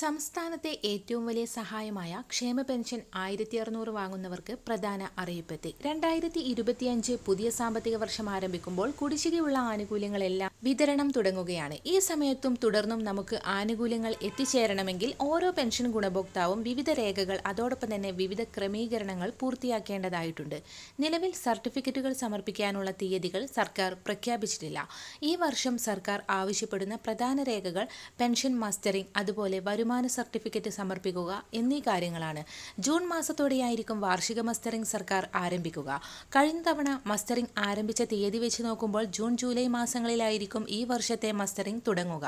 സംസ്ഥാനത്തെ ഏറ്റവും വലിയ സഹായമായ ക്ഷേമ പെൻഷൻ ആയിരത്തി അറുന്നൂറ് വാങ്ങുന്നവർക്ക് പ്രധാന അറിയിപ്പെത്തി. രണ്ടായിരത്തി ഇരുപത്തിയഞ്ച് പുതിയ സാമ്പത്തിക വർഷം ആരംഭിക്കുമ്പോൾ കുടിശ്ശികയുള്ള ആനുകൂല്യങ്ങളെല്ലാം വിതരണം തുടങ്ങുകയാണ്. ഈ സമയത്തും തുടർന്നും നമുക്ക് ആനുകൂല്യങ്ങൾ എത്തിച്ചേരണമെങ്കിൽ ഓരോ പെൻഷൻ ഗുണഭോക്താവും വിവിധ രേഖകൾ അതോടൊപ്പം തന്നെ വിവിധ ക്രമീകരണങ്ങൾ പൂർത്തിയാക്കേണ്ടതായിട്ടുണ്ട്. നിലവിൽ സർട്ടിഫിക്കറ്റുകൾ സമർപ്പിക്കാനുള്ള തീയതികൾ സർക്കാർ പ്രഖ്യാപിച്ചിട്ടില്ല. ഈ വർഷം സർക്കാർ ആവശ്യപ്പെടുന്ന പ്രധാന രേഖകൾ പെൻഷൻ മസ്റ്ററിംഗ് അതുപോലെ വരുമാന സർട്ടിഫിക്കറ്റ് സമർപ്പിക്കുക എന്നീ കാര്യങ്ങളാണ്. ജൂൺ മാസത്തോടെയായിരിക്കും വാർഷിക മസ്റ്ററിംഗ് സർക്കാർ ആരംഭിക്കുക. കഴിഞ്ഞ തവണ മസ്റ്ററിംഗ് ആരംഭിച്ച തീയതി വെച്ച് നോക്കുമ്പോൾ ജൂൺ ജൂലൈ മാസങ്ങളിലായിരിക്കും ഈ വർഷത്തെ മസ്റ്ററിംഗ് തുടങ്ങുക.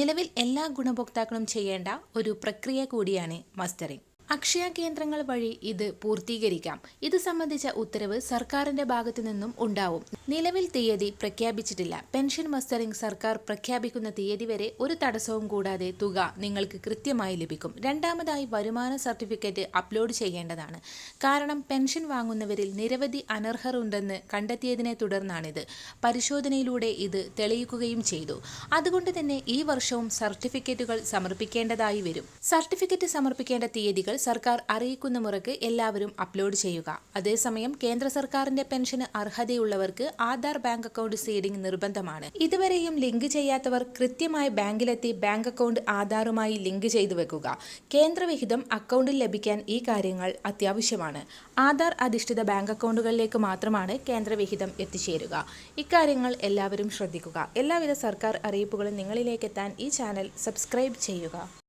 നിലവിൽ എല്ലാ ഗുണഭോക്താക്കളും ചെയ്യേണ്ട ഒരു പ്രക്രിയ കൂടിയാണ് മസ്റ്ററിംഗ്. അക്ഷയ കേന്ദ്രങ്ങൾ വഴി ഇത് പൂർത്തീകരിക്കാം. ഇത് സംബന്ധിച്ച ഉത്തരവ് സർക്കാരിന്റെ ഭാഗത്തു നിന്നും ഉണ്ടാവും. നിലവിൽ തീയതി പ്രഖ്യാപിച്ചിട്ടില്ല. പെൻഷൻ മസ്റ്ററിംഗ് സർക്കാർ പ്രഖ്യാപിക്കുന്ന തീയതി വരെ ഒരു തടസ്സവും കൂടാതെ തുക നിങ്ങൾക്ക് കൃത്യമായി ലഭിക്കും. രണ്ടാമതായി വരുമാന സർട്ടിഫിക്കറ്റ് അപ്ലോഡ് ചെയ്യേണ്ടതാണ്. കാരണം പെൻഷൻ വാങ്ങുന്നവരിൽ നിരവധി അനർഹർ ഉണ്ടെന്ന് കണ്ടെത്തിയതിനെ തുടർന്നാണിത്. പരിശോധനയിലൂടെ ഇത് തെളിയിക്കുകയും ചെയ്തു. അതുകൊണ്ട് തന്നെ ഈ വർഷവും സർട്ടിഫിക്കറ്റുകൾ സമർപ്പിക്കേണ്ടതായി വരും. സർട്ടിഫിക്കറ്റ് സമർപ്പിക്കേണ്ട തീയതികൾ സർക്കാർ അറിയിക്കുന്ന മുറയ്ക്ക് എല്ലാവരും അപ്ലോഡ് ചെയ്യുക. അതേസമയം കേന്ദ്ര സർക്കാരിന്റെ പെൻഷന് അർഹതയുള്ളവർക്ക് ആധാർ ബാങ്ക് അക്കൗണ്ട് സീഡിംഗ് നിർബന്ധമാണ്. ഇതുവരെയും ലിങ്ക് ചെയ്യാത്തവർ കൃത്യമായി ബാങ്കിലെത്തി ബാങ്ക് അക്കൗണ്ട് ആധാറുമായി ലിങ്ക് ചെയ്തു വെക്കുക. കേന്ദ്രവിഹിതം അക്കൗണ്ടിൽ ലഭിക്കാൻ ഈ കാര്യങ്ങൾ അത്യാവശ്യമാണ്. ആധാർ അധിഷ്ഠിത ബാങ്ക് അക്കൗണ്ടുകളിലേക്ക് മാത്രമാണ് കേന്ദ്രവിഹിതം എത്തിച്ചേരുക. ഇക്കാര്യങ്ങൾ എല്ലാവരും ശ്രദ്ധിക്കുക. എല്ലാവിധ സർക്കാർ അറിയിപ്പുകളും നിങ്ങളിലേക്ക് എത്താൻ ഈ ചാനൽ സബ്സ്ക്രൈബ് ചെയ്യുക.